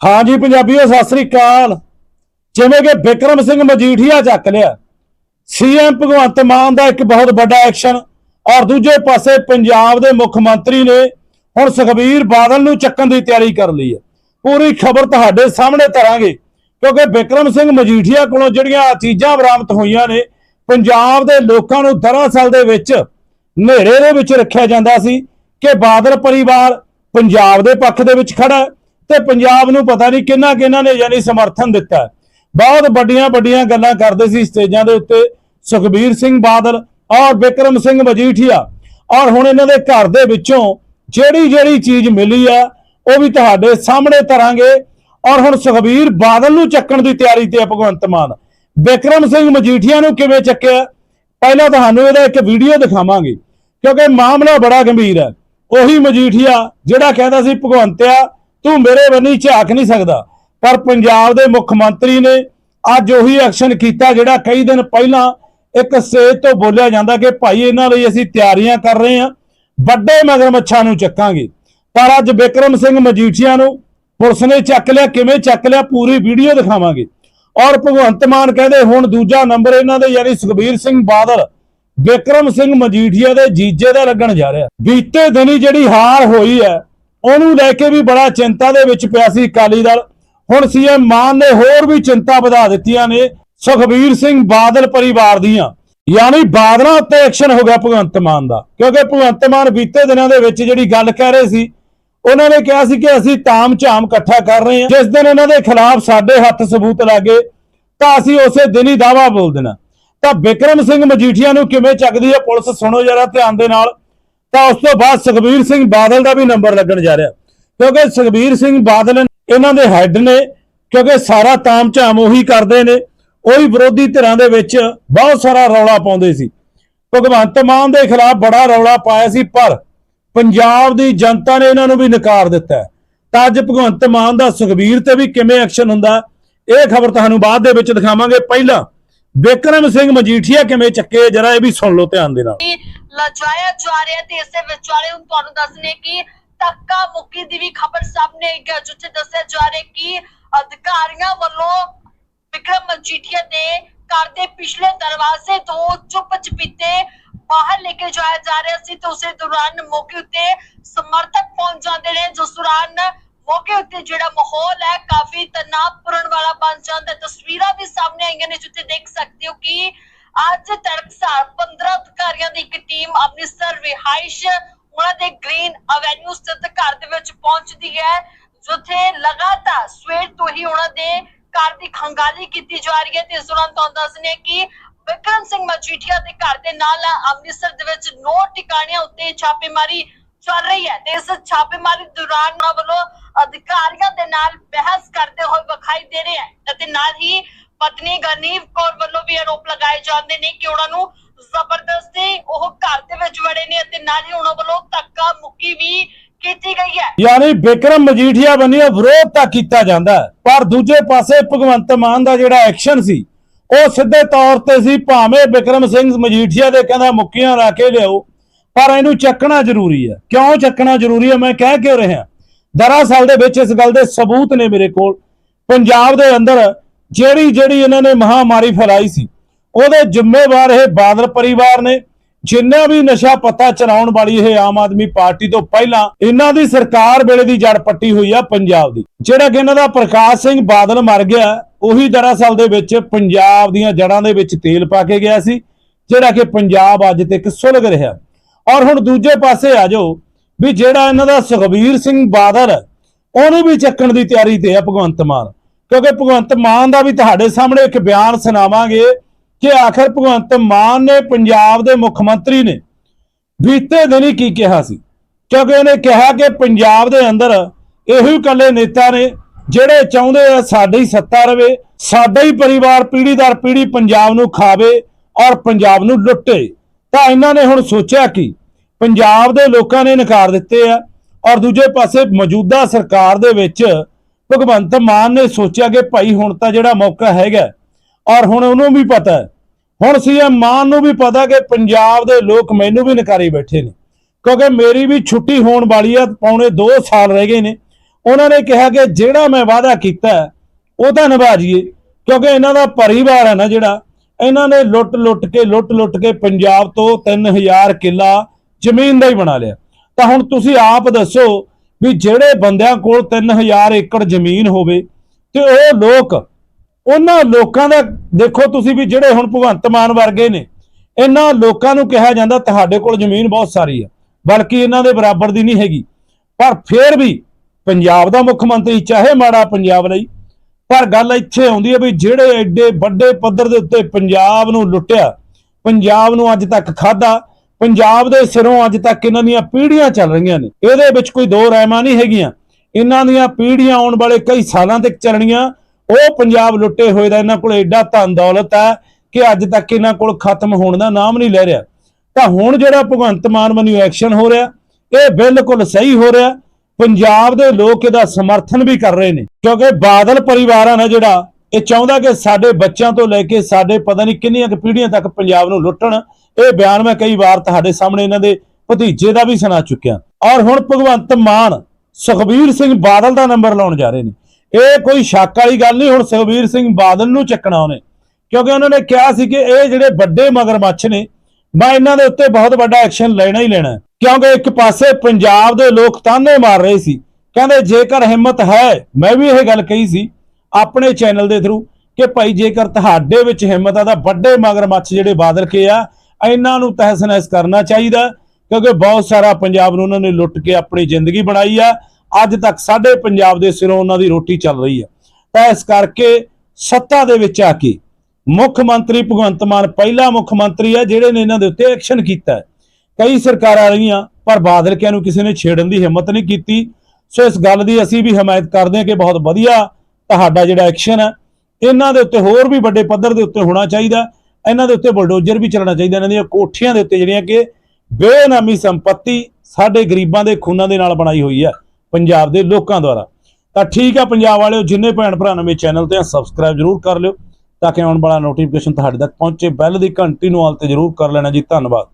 ਹਾਂਜੀ ਪੰਜਾਬੀਓ, ਸਤਿ ਸ੍ਰੀ ਅਕਾਲ। ਜਿਵੇਂ ਕਿ ਵਿਕਰਮ ਸਿੰਘ ਮਜੀਠੀਆ ਚੱਕ ਲਿਆ। ਸੀਐਮ ਭਗਵੰਤ ਮਾਨ ਦਾ ਇੱਕ ਬਹੁਤ ਵੱਡਾ ਐਕਸ਼ਨ ਔਰ ਦੂਜੇ ਪਾਸੇ ਪੰਜਾਬ ਦੇ ਮੁੱਖ ਮੰਤਰੀ ਨੇ ਹੁਣ ਸੁਖਬੀਰ ਬਾਦਲ ਨੂੰ ਚੱਕਣ ਦੀ ਤਿਆਰੀ ਕਰ ਲਈ ਹੈ। ਪੂਰੀ ਖਬਰ ਤੁਹਾਡੇ ਸਾਹਮਣੇ ਧਰਾਂਗੇ ਕਿਉਂਕਿ ਵਿਕਰਮ ਸਿੰਘ ਮਜੀਠੀਆ ਕੋਲੋਂ ਜਿਹੜੀਆਂ ਚੀਜ਼ਾਂ ਬਰਾਮਦ ਹੋਈਆਂ ਨੇ, ਪੰਜਾਬ ਦੇ ਲੋਕਾਂ ਨੂੰ ਦਰਅਸਲ ਦੇ ਵਿੱਚ ਹਨੇਰੇ ਦੇ ਵਿੱਚ ਰੱਖਿਆ ਜਾਂਦਾ ਸੀ ਕਿ ਬਾਦਲ ਪਰਿਵਾਰ ਪੰਜਾਬ ਦੇ ਪੱਖ ਦੇ ਵਿੱਚ ਖੜਾ ਹੈ। ਤੇ ਪੰਜਾਬ ਨੂੰ ਪਤਾ ਨਹੀਂ ਕਿੰਨਾ ਕਿੰਨਾ ਨੇ ਯਾਨੀ ਸਮਰਥਨ ਦਿੱਤਾ। ਬਹੁਤ ਵੱਡੀਆਂ ਵੱਡੀਆਂ ਗੱਲਾਂ ਕਰਦੇ ਸੀ ਸਟੇਜਾਂ ਦੇ ਉੱਤੇ। ਸੁਖਬੀਰ ਸਿੰਘ ਬਾਦਲ ਔਰ ਵਿਕਰਮ ਸਿੰਘ ਮਜੀਠੀਆ। ਔਰ ਹੁਣ ਇਹਨਾਂ ਦੇ ਘਰ ਦੇ ਵਿੱਚੋਂ ਜਿਹੜੀ ਜਿਹੜੀ ਚੀਜ਼ ਮਿਲੀ ਆ, ਉਹ ਵੀ ਤੁਹਾਡੇ ਸਾਹਮਣੇ ਧਰਾਂਗੇ ਔਰ ਹੁਣ ਸੁਖਬੀਰ ਬਾਦਲ ਨੂੰ ਚੱਕਣ ਦੀ ਤਿਆਰੀ ਤੇ ਹੈ ਭਗਵੰਤ ਮਾਨ। ਵਿਕਰਮ ਸਿੰਘ ਮਜੀਠੀਆ ਨੂੰ ਕਿਵੇਂ ਚੱਕਿਆ? ਪਹਿਲਾਂ ਤੁਹਾਨੂੰ ਇਹਦਾ ਇੱਕ ਵੀਡੀਓ ਦਿਖਾਵਾਂਗੇ। ਕਿਉਂਕਿ ਮਾਮਲਾ ਬੜਾ ਗੰਭੀਰ ਹੈ। ਉਹੀ ਮਜੀਠੀਆ ਜਿਹੜਾ ਕਹਿੰਦਾ ਸੀ ਭਗਵੰਤਿਆ ਤੂੰ ਮੇਰੇ ਬੰਨੀ ਝਾਕ ਨਹੀਂ ਸਕਦਾ। ਪਰ ਪੰਜਾਬ ਦੇ ਮੁੱਖ ਮੰਤਰੀ ਨੇ ਅੱਜ ਉਹੀ ਐਕਸ਼ਨ ਕੀਤਾ ਜਿਹੜਾ ਕਈ ਦਿਨ ਪਹਿਲਾਂ ਇੱਕ ਸਟੇਜ ਤੋਂ ਬੋਲਿਆ ਜਾਂਦਾ ਕਿ ਭਾਈ ਇਹਨਾਂ ਲਈ ਅਸੀਂ ਤਿਆਰੀਆਂ ਕਰ ਰਹੇ ਹਾਂ, ਵੱਡੇ ਮਗਰਮੱਛਾਂ ਨੂੰ ਚੱਕਾਂਗੇ। ਪਰ ਅੱਜ ਵਿਕਰਮ ਸਿੰਘ ਮਜੀਠੀਆ ਨੂੰ ਪੁਲਿਸ ਨੇ ਚੱਕ ਲਿਆ, ਕਿਵੇਂ ਚੱਕ ਲਿਆ ਪੂਰੀ ਵੀਡੀਓ ਦਿਖਾਵਾਂਗੇ। ਔਰ ਭਗਵੰਤ ਮਾਨ ਕਹਿੰਦੇ ਹੁਣ ਦੂਜਾ ਨੰਬਰ ਇਹਨਾਂ ਦੇ ਯਾਨੀ ਸੁਖਬੀਰ ਸਿੰਘ ਬਾਦਲ, ਵਿਕਰਮ ਸਿੰਘ ਮਜੀਠੀਆ ਦੇ ਜੀਜੇ ਦਾ ਲੱਗਣ ਜਾ ਰਿਹਾ। ਬੀਤੇ ਦਿਨੀ ਜਿਹੜੀ ਹਾਰ ਹੋਈ ਹੈ ਉਹਨੂੰ ਲੈ ਕੇ ਵੀ ਬੜਾ ਚਿੰਤਾ ਦੇ ਵਿੱਚ ਪਿਆ ਸੀ ਅਕਾਲੀ ਦਲ। ਹੁਣ ਸੀਐਮ ਮਾਨ ਨੇ ਹੋਰ ਵੀ ਚਿੰਤਾ ਵਧਾ ਦਿੱਤੀਆਂ ਨੇ ਸੁਖਬੀਰ ਸਿੰਘ ਬਾਦਲ ਪਰਿਵਾਰ ਦੀਆਂ। ਯਾਨੀ ਬਾਦਲਾਂ ਉੱਤੇ ਐਕਸ਼ਨ ਹੋ ਗਿਆ ਭਗਵੰਤ ਮਾਨ ਦਾ। ਕਿਉਂਕਿ ਭਗਵੰਤ ਮਾਨ ਬੀਤੇ ਦਿਨਾਂ ਦੇ ਵਿੱਚ ਜਿਹੜੀ ਗੱਲ ਕਹਿ ਰਹੇ ਸੀ, ਉਹਨਾਂ ਨੇ ਕਿਹਾ ਸੀ ਕਿ ਅਸੀਂ ਤਾਮ ਝਾਮ ਇਕੱਠਾ ਕਰ ਰਹੇ ਹਾਂ। ਜਿਸ ਦਿਨ ਇਹਨਾਂ ਦੇ ਖਿਲਾਫ ਸਾਡੇ ਹੱਥ ਸਬੂਤ ਲੱਗੇ ਤਾਂ ਅਸੀਂ ਉਸੇ ਦਿਨ ਹੀ ਦਾਵਾ ਬੋਲ ਦੇਣਾ। ਤਾਂ ਵਿਕਰਮ ਸਿੰਘ ਮਜੀਠੀਆ ਨੂੰ ਕਿਵੇਂ ਚੱਕਦੀ ਹੈ ਪੁਲਿਸ? ਸੁਣੋ ਜਰਾ ਧਿਆਨ ਦੇ ਨਾਲ। ਤਾਂ ਉਸ ਤੋਂ ਬਾਅਦ ਸੁਖਬੀਰ ਸਿੰਘ ਬਾਦਲ ਦਾ ਵੀ ਨੰਬਰ ਲੱਗਣ ਜਾ ਰਿਹਾ। ਕਿਉਂਕਿ ਸੁਖਬੀਰ ਸਿੰਘ ਬਾਦਲ ਇਹਨਾਂ ਦੇ ਹੈੱਡ ਨੇ, ਕਿਉਂਕਿ ਸਾਰਾ ਤਾਮ ਉਹੀ ਕਰਦੇ ਨੇ। ਉਹੀ ਵਿਰੋਧੀ ਧਿਰਾਂ ਦੇ ਵਿੱਚ ਬਹੁਤ ਸਾਰਾ ਰੌਲਾ ਪਾਉਂਦੇ ਸੀ। ਭਗਵੰਤ ਮਾਨ ਦੇ ਖਿਲਾਫ ਬੜਾ ਰੌਲਾ ਪਾਇਆ ਸੀ, ਪਰ ਪੰਜਾਬ ਦੀ ਜਨਤਾ ਨੇ ਇਹਨਾਂ ਨੂੰ ਵੀ ਨਕਾਰ ਦਿੱਤਾ ਤਾਂ ਅੱਜ ਭਗਵੰਤ ਮਾਨ ਦਾ ਸੁਖਬੀਰ ਤੇ ਵੀ ਕਿਵੇਂ ਐਕਸ਼ਨ ਹੁੰਦਾ, ਇਹ ਖਬਰ ਤੁਹਾਨੂੰ ਬਾਅਦ ਦੇ ਵਿੱਚ ਦਿਖਾਵਾਂਗੇ। ਪਹਿਲਾਂ ਵਿਕਰਮ ਸਿੰਘ ਮਜੀਠੀਆ ਕਿਵੇਂ ਚੱਕੇ, ਜਰਾ ਇਹ ਵੀ ਸੁਣ ਲਓ ਧਿਆਨ ਦੇ ਨਾਲ। ਲਜਾਇਆ ਜਾ ਰਿਹਾ ਤੇ ਇਸੇ ਵਿਚਾਲੇ ਹੁਣ ਤੁਹਾਨੂੰ ਦੱਸਨੇ ਕਿ ਤੱਕਾ ਮੁੱਕੀ ਦੀ ਵੀ ਖਬਰ ਸਾਹਮਣੇ ਆਈ ਹੈ, ਜਿੱਥੇ ਦੱਸਿਆ ਜਾ ਰਿਹਾ ਕਿ ਅਧਿਕਾਰੀਆਂ ਵੱਲੋਂ ਵਿਕਰਮ ਮਜੀਠੀਆ ਦੇ ਘਰ ਦੇ ਪਿਛਲੇ ਦਰਵਾਜ਼ੇ ਤੋਂ ਚੁੱਪ ਚਪੀਤੇ ਬਾਹਰ ਲੈ ਕੇ ਜਾਇਆ ਜਾ ਰਿਹਾ ਸੀ ਤੇ ਉਸੇ ਦੌਰਾਨ ਮੌਕੇ ਉੱਤੇ ਸਮਰਥਕ ਪਹੁੰਚ ਜਾਂਦੇ ਨੇ, ਜਿਸ ਦੌਰਾਨ ਮੌਕੇ ਉੱਤੇ ਜਿਹੜਾ ਮਾਹੌਲ ਹੈ, ਕਾਫੀ ਤਣਾਅਪੂਰਨ ਵਾਲਾ ਬਣ ਜਾਂਦਾ ਤਸਵੀਰਾਂ ਵੀ ਸਾਹਮਣੇ ਆਈਆਂ ਨੇ, ਜਿੱਥੇ ਦੇਖ ਸਕਦੇ ਹੋ ਕਿ ਅੱਜ ਤੜਕਸਾਰ 15 ਅਧਿਕਾਰੀਆਂ ਦੀ ਇੱਕ ਟੀਮ ਅੰਮ੍ਰਿਤਸਰ ਰਿਹਾਇਸ਼, ਉਹਨਾਂ ਦੇ ਗ੍ਰੀਨ ਐਵੇਨਿਊ ਸਥਿਤ ਘਰ ਦੇ ਵਿੱਚ ਪਹੁੰਚਦੀ ਹੈ, ਜਿੱਥੇ ਲਗਾਤਾਰ ਸਵੇਰ ਤੋਂ ਹੀ ਉਹਨਾਂ ਦੇ ਘਰ ਦੀ ਖੰਗਾਲੀ ਕੀਤੀ ਜਾ ਰਹੀ ਹੈ ਤੇ ਇਸ ਦੌਰਾਨ ਤੁਹਾਨੂੰ ਦੱਸਨੇ ਕਿ ਵਿਕਰਮ ਸਿੰਘ ਮਜੀਠੀਆ ਦੇ ਘਰ ਦੇ ਨਾਲ ਅੰਮ੍ਰਿਤਸਰ ਦੇ ਵਿੱਚ ਨੌ ਟਿਕਾਣਿਆਂ ਉੱਤੇ ਛਾਪੇਮਾਰੀ ਚੱਲ ਰਹੀ ਹੈ ਤੇ ਇਸ ਛਾਪੇਮਾਰੀ ਦੌਰਾਨ ਉਹਨਾਂ ਵੱਲੋਂ ਅਧਿਕਾਰੀਆਂ ਦੇ ਨਾਲ ਬਹਿਸ ਕਰਦੇ ਹੋਏ ਵਿਖਾਈ ਦੇ ਰਹੇ ਹੈ ਅਤੇ ਨਾਲ ਹੀ ਪਤਨੀ ਗਰਨੀਵ ਕੌਰ ਵੱਲੋਂ ਵੀ ਆਰੋਪ ਲਗਾਏ ਜਾਂਦੇ ਨੇ ਕਿ ਉਹਨਾਂ ਨੂੰ ਜ਼ਬਰਦਸਤੀ ਉਹ ਘਰ ਦੇ ਵਿੱਚ ਵੜੇ ਨੇ ਅਤੇ ਨਾਲ ਹੀ ਉਹਨਾਂ ਵੱਲੋਂ ਧੱਕਾ ਮੁੱਕੀ ਵੀ ਕੀਤੀ ਗਈ ਹੈ। ਯਾਨੀ ਵਿਕਰਮ ਮਜੀਠੀਆ ਬੰਨਿਓ ਵਿਰੋਧ ਤਾਂ ਕੀਤਾ ਜਾਂਦਾ ਪਰ ਦੂਜੇ ਪਾਸੇ ਭਗਵੰਤ ਮਾਨ ਦਾ ਜਿਹੜਾ ਐਕਸ਼ਨ ਸੀ, ਉਹ ਸਿੱਧੇ ਤੌਰ ਤੇ ਸੀ, ਭਾਵੇਂ ਬਿਕਰਮ ਸਿੰਘ ਮਜੀਠੀਆ ਦੇ ਕਹਿੰਦਾ ਮੁੱਕੀਆਂ ਲਾ ਕੇ ਲਿਆਓ, ਪਰ ਇਹਨੂੰ ਚੱਕਣਾ ਜ਼ਰੂਰੀ ਹੈ। ਕਿਉਂ ਚੱਕਣਾ ਜ਼ਰੂਰੀ ਹੈ? ਮੈਂ ਕਹਿ ਕਿਉਂ ਰਿਹਾ? ਦਰਅਸਲ ਦੇ ਵਿੱਚ ਇਸ ਗੱਲ ਦੇ ਸਬੂਤ ਨੇ ਮੇਰੇ ਕੋਲ। ਪੰਜਾਬ ਦੇ ਅੰਦਰ ਜਿਹੜੀ ਜਿਹੜੀ ਇਹਨਾਂ ਨੇ ਮਹਾਮਾਰੀ ਫੈਲਾਈ ਸੀ, ਉਹਦੇ ਜ਼ਿੰਮੇਵਾਰ ਇਹ ਬਾਦਲ ਪਰਿਵਾਰ ਨੇ, ਜਿੰਨਾ ਵੀ ਨਸ਼ਾ ਪਤਾ ਚਲਾਉਣ ਵਾਲੀ ਇਹ ਆਮ ਆਦਮੀ ਪਾਰਟੀ ਤੋਂ ਪਹਿਲਾਂ, ਇਹਨਾਂ ਦੀ ਸਰਕਾਰ ਵੇਲੇ ਦੀ ਜੜ ਪੱਟੀ ਹੋਈ ਆ ਪੰਜਾਬ ਦੀ। ਜਿਹੜਾ ਕਿ ਇਹਨਾਂ ਦਾ ਪ੍ਰਕਾਸ਼ ਸਿੰਘ ਬਾਦਲ ਮਰ ਗਿਆ, ਉਹੀ ਦਰਅਸਲ ਦੇ ਵਿੱਚ ਪੰਜਾਬ ਦੀਆਂ ਜੜਾਂ ਦੇ ਵਿੱਚ ਤੇਲ ਪਾ ਕੇ ਗਿਆ ਸੀ, ਜਿਹੜਾ ਕਿ ਪੰਜਾਬ ਅੱਜ ਤੱਕ ਸੁਲਗ ਰਿਹਾ। ਔਰ ਹੁਣ ਦੂਜੇ ਪਾਸੇ ਆ ਜਾਓ, ਵੀ ਜਿਹੜਾ ਇਹਨਾਂ ਦਾ ਸੁਖਬੀਰ ਸਿੰਘ ਬਾਦਲ, ਉਹਨੂੰ ਵੀ ਚੱਕਣ ਦੀ ਤਿਆਰੀ ਤੇ ਆ ਭਗਵੰਤ ਮਾਨ। ਕਿਉਂਕਿ ਭਗਵੰਤ ਮਾਨ ਦਾ ਵੀ ਤੁਹਾਡੇ ਸਾਹਮਣੇ ਇੱਕ ਬਿਆਨ ਸੁਣਾਵਾਂਗੇ ਕਿ ਆਖਰ ਭਗਵੰਤ ਮਾਨ ਨੇ ਪੰਜਾਬ ਦੇ ਮੁੱਖ ਮੰਤਰੀ ਨੇ ਬੀਤੇ ਦਿਨੀ ਕੀ ਕਿਹਾ ਸੀ? ਕਿਉਂਕਿ ਉਹਨੇ ਕਿਹਾ ਕਿ ਪੰਜਾਬ ਦੇ ਅੰਦਰ ਇਹੋ ਹੀ ਇਕੱਲੇ ਨੇਤਾ ਨੇ ਜਿਹੜੇ ਚਾਹੁੰਦੇ ਆ ਸਾਡੀ ਸੱਤਾ ਰਵੇ, ਸਾਡਾ ਹੀ ਪਰਿਵਾਰ ਪੀੜ੍ਹੀ ਦਰ ਪੀੜ੍ਹੀ ਪੰਜਾਬ ਨੂੰ ਖਾਵੇ ਔਰ ਪੰਜਾਬ ਨੂੰ ਲੁੱਟੇ। ਤਾਂ ਇਹਨਾਂ ਨੇ ਹੁਣ ਸੋਚਿਆ ਕਿ? ਪੰਜਾਬ ਦੇ ਲੋਕਾਂ ਨੇ ਨਕਾਰ ਦਿੱਤੇ ਆ ਔਰ ਦੂਜੇ ਪਾਸੇ ਮੌਜੂਦਾ ਸਰਕਾਰ ਦੇ ਵਿੱਚ ਭਗਵੰਤ ਮਾਨ ਨੇ ਸੋਚਿਆ ਕਿ ਭਾਈ ਹੁਣ ਤਾਂ ਜਿਹੜਾ ਮੌਕਾ ਹੈਗਾ ਔਰ ਹੁਣ ਉਹਨੂੰ ਵੀ ਪਤਾ ਹੈ। ਹੁਣ ਸੀਐਮ ਮਾਨ ਨੂੰ ਵੀ ਪਤਾ ਕਿ ਪੰਜਾਬ ਦੇ ਲੋਕ ਮੈਨੂੰ ਵੀ ਨਕਾਰੀ ਬੈਠੇ ਨੇ। ਕਿਉਂਕਿ ਮੇਰੀ ਵੀ ਛੁੱਟੀ ਹੋਣ ਵਾਲੀ ਆ, ਪੌਣੇ 2 ਸਾਲ ਰਹਿ ਗਏ ਨੇ। ਉਹਨਾਂ ਨੇ ਕਿਹਾ ਕਿ ਜਿਹੜਾ ਮੈਂ ਵਾਅਦਾ ਕੀਤਾ ਉਹ ਤਾਂ ਨਿਭਾ ਜੀਏ ਕਿਉਂਕਿ ਇਹਨਾਂ ਦਾ ਪਰਿਵਾਰ ਹੈ ਨਾ ਜਿਹੜਾ, ਇਹਨਾਂ ਨੇ ਲੁੱਟ ਲੁੱਟ ਕੇ, ਲੁੱਟ ਲੁੱਟ ਕੇ ਪੰਜਾਬ ਤੋਂ 3000 ਕਿੱਲਾ ਜ਼ਮੀਨ ਦਾ ਹੀ ਬਣਾ ਲਿਆ। ਤਾਂ ਹੁਣ ਤੁਸੀਂ ਆਪ ਦੱਸੋ ਵੀ ਜਿਹੜੇ ਬੰਦਿਆਂ ਕੋਲ 3000 ਏਕੜ ਜ਼ਮੀਨ ਹੋਵੇ ਤੇ ਉਹ ਲੋਕ, ਉਹਨਾਂ ਲੋਕਾਂ ਦਾ, ਦੇਖੋ ਤੁਸੀਂ ਵੀ ਜਿਹੜੇ ਹੁਣ ਭਗਵੰਤ ਮਾਨ ਵਰਗੇ ਨੇ, ਇਹਨਾਂ ਲੋਕਾਂ ਨੂੰ ਕਿਹਾ ਜਾਂਦਾ ਤੁਹਾਡੇ ਕੋਲ ਜ਼ਮੀਨ ਬਹੁਤ ਸਾਰੀ ਆ, ਬਲਕਿ ਇਹਨਾਂ ਦੇ ਬਰਾਬਰ ਦੀ ਨਹੀਂ ਹੈਗੀ। ਪਰ ਫਿਰ ਵੀ ਪੰਜਾਬ ਦਾ ਮੁੱਖ ਮੰਤਰੀ, ਚਾਹੇ ਮਾੜਾ ਪੰਜਾਬ ਲਈ, ਪਰ ਗੱਲ ਇੱਥੇ ਆਉਂਦੀ ਹੈ ਵੀ ਜਿਹੜੇ ਐਡੇ ਵੱਡੇ ਪੱਧਰ ਦੇ ਉੱਤੇ ਪੰਜਾਬ ਨੂੰ ਲੁੱਟਿਆ, ਪੰਜਾਬ ਨੂੰ ਅੱਜ ਤੱਕ ਖਾਦਾ ਪੰਜਾਬ ਦੇ ਸਿਰੋਂ ਅੱਜ ਤੱਕ ਇਹਨਾਂ ਦੀਆਂ ਪੀੜ੍ਹੀਆਂ ਚੱਲ ਰਹੀਆਂ ਨੇ। ਇਹਦੇ ਵਿੱਚ ਕੋਈ ਦੋ ਰਹਿਮਾਂ ਨਹੀਂ ਹੈਗੀਆਂ। ਇਹਨਾਂ ਦੀਆਂ ਪੀੜ੍ਹੀਆਂ ਆਉਣ ਵਾਲੇ ਕਈ ਸਾਲਾਂ ਤੱਕ ਚੱਲਣੀਆਂ। ਉਹ ਪੰਜਾਬ ਲੁੱਟੇ ਹੋਏ ਦਾ ਇਹਨਾਂ ਕੋਲ ਐਡਾ ਧਨ ਦੌਲਤ ਹੈ ਕਿ ਅੱਜ ਤੱਕ ਇਹਨਾਂ ਕੋਲ ਖਤਮ ਹੋਣ ਦਾ ਨਾਮ ਨਹੀਂ ਲੈ ਰਿਹਾ। ਤਾਂ ਹੁਣ ਜਿਹੜਾ ਭਗਵੰਤ ਮਾਨ ਵੱਲੋਂ ਐਕਸ਼ਨ ਹੋ ਰਿਹਾ, ਇਹ ਬਿਲਕੁਲ ਸਹੀ ਹੋ ਰਿਹਾ। ਪੰਜਾਬ ਦੇ ਲੋਕ ਇਹਦਾ ਸਮਰਥਨ ਵੀ ਕਰ ਰਹੇ ਨੇ। ਕਿਉਂਕਿ ਬਾਦਲ ਪਰਿਵਾਰਾਂ ਨੇ ਜਿਹੜਾ, ਇਹ ਚਾਹੁੰਦਾ ਕਿ ਸਾਡੇ ਬੱਚਿਆਂ ਤੋਂ ਲੈ ਕੇ ਸਾਡੇ ਪਤਾ ਨਹੀਂ ਕਿੰਨੀਆਂ ਕੁ ਪੀੜ੍ਹੀਆਂ ਤੱਕ ਪੰਜਾਬ ਨੂੰ ਲੁੱਟਣ। ਇਹ ਬਿਆਨ ਮੈਂ ਕਈ ਵਾਰ ਤੁਹਾਡੇ ਸਾਹਮਣੇ ਇਹਨਾਂ ਦੇ ਭਤੀਜੇ ਦਾ ਵੀ ਸੁਣਾ ਚੁੱਕਿਆ। ਔਰ ਹੁਣ ਭਗਵੰਤ ਮਾਨ ਸੁਖਬੀਰ ਸਿੰਘ ਬਾਦਲ ਦਾ ਨੰਬਰ ਲਾਉਣ ਜਾ ਰਹੇ ਨੇ। ਇਹ ਕੋਈ ਸ਼ੱਕ ਵਾਲੀ ਗੱਲ ਨਹੀਂ, ਹੁਣ ਸੁਖਬੀਰ ਸਿੰਘ ਬਾਦਲ ਨੂੰ ਚੱਕਣਾ ਉਹਨੇ। ਕਿਉਂਕਿ ਉਹਨਾਂ ਨੇ ਕਿਹਾ ਸੀ ਕਿ ਇਹ ਜਿਹੜੇ ਵੱਡੇ ਮਗਰਮੱਛ ਨੇ, ਮੈਂ ਇਹਨਾਂ ਦੇ ਉੱਤੇ ਬਹੁਤ ਵੱਡਾ ਐਕਸ਼ਨ ਲੈਣਾ ਹੀ ਲੈਣਾ ਕਿਉਂਕਿ ਇੱਕ ਪਾਸੇ ਪੰਜਾਬ ਦੇ ਲੋਕ ਤਾਨੇ ਮਾਰ ਰਹੇ ਸੀ। ਕਹਿੰਦੇ ਜੇਕਰ ਹਿੰਮਤ ਹੈ, ਮੈਂ ਵੀ ਇਹ ਗੱਲ ਕਹੀ ਸੀ ਆਪਣੇ ਚੈਨਲ ਦੇ ਥਰੂ ਕਿ ਭਾਈ ਜੇਕਰ ਤੁਹਾਡੇ ਵਿੱਚ ਹਿੰਮਤ ਆ ਤਾਂ ਵੱਡੇ ਮਗਰਮੱਛ ਜਿਹੜੇ ਬਾਦਲ ਕੇ ਆ ਇਹਨਾਂ ਨੂੰ ਤਹਿਸ ਨਹਿਸ ਕਰਨਾ ਚਾਹੀਦਾ, ਕਿਉਂਕਿ ਬਹੁਤ ਸਾਰਾ ਪੰਜਾਬ ਨੂੰ ਉਹਨਾਂ ਨੇ ਲੁੱਟ ਕੇ ਆਪਣੀ ਜ਼ਿੰਦਗੀ ਬਣਾਈ ਆ। ਅੱਜ ਤੱਕ ਸਾਡੇ ਪੰਜਾਬ ਦੇ ਸਿਰੋਂ ਉਹਨਾਂ ਦੀ ਰੋਟੀ ਚੱਲ ਰਹੀ ਆ। ਤਾਂ ਇਸ ਕਰਕੇ ਸੱਤਾ ਦੇ ਵਿੱਚ ਆ ਕੇ ਮੁੱਖ ਮੰਤਰੀ ਭਗਵੰਤ ਮਾਨ ਪਹਿਲਾ ਮੁੱਖ ਮੰਤਰੀ ਹੈ ਜਿਹੜੇ ਨੇ ਇਹਨਾਂ ਦੇ ਉੱਤੇ ਐਕਸ਼ਨ ਕੀਤਾ ਕਈ ਸਰਕਾਰਾਂ ਰਹੀਆਂ, ਪਰ ਬਾਦਲ ਕਿਆਂ ਨੂੰ ਕਿਸੇ ਨੇ ਛੇੜਨ ਦੀ ਹਿੰਮਤ ਨਹੀਂ ਕੀਤੀ। ਸੋ ਇਸ ਗੱਲ ਦੀ ਅਸੀਂ ਵੀ ਹਮਾਇਤ ਕਰਦੇ ਹਾਂ ਕਿ ਬਹੁਤ ਵਧੀਆ ਤੁਹਾਡਾ ਜਿਹੜਾ ਐਕਸ਼ਨ ਹੈ, ਇਹਨਾਂ ਦੇ ਉੱਤੇ ਹੋਰ ਵੀ ਵੱਡੇ ਪੱਧਰ ਦੇ ਉੱਤੇ ਹੋਣਾ ਚਾਹੀਦਾ। ਇਹਨਾਂ ਦੇ ਉੱਤੇ ਬਲਡੋਜਰ ਵੀ ਚੱਲਣਾ ਚਾਹੀਦਾ, ਇਹਨਾਂ ਦੀਆਂ ਕੋਠੀਆਂ ਦੇ ਉੱਤੇ ਜਿਹੜੀਆਂ ਕਿ ਬੇਨਾਮੀ ਸੰਪਤੀ ਸਾਡੇ ਗਰੀਬਾਂ ਦੇ ਖੂਨਾਂ ਦੇ ਨਾਲ ਬਣਾਈ ਹੋਈ ਹੈ, ਪੰਜਾਬ ਦੇ ਲੋਕਾਂ ਦੁਆਰਾ। ਤਾਂ ਠੀਕ ਆ ਪੰਜਾਬ ਵਾਲਿਓ, ਜਿੰਨੇ ਭੈਣ ਭਰਾ ਨਵੇਂ ਚੈਨਲ ਤੇ ਆ ਸਬਸਕ੍ਰਾਈਬ ਜਰੂਰ ਕਰ ਲਿਓ, ਤਾਂ ਕਿ ਆਉਣ ਵਾਲਾ ਨੋਟੀਫਿਕੇਸ਼ਨ ਤੁਹਾਡੇ ਤੱਕ ਪਹੁੰਚੇ ਬੈਲ ਦੀ ਘੰਟੀ ਨੂੰ ਆਲ ਤੇ ਜਰੂਰ ਕਰ ਲੈਣਾ ਜੀ, ਧੰਨਵਾਦ।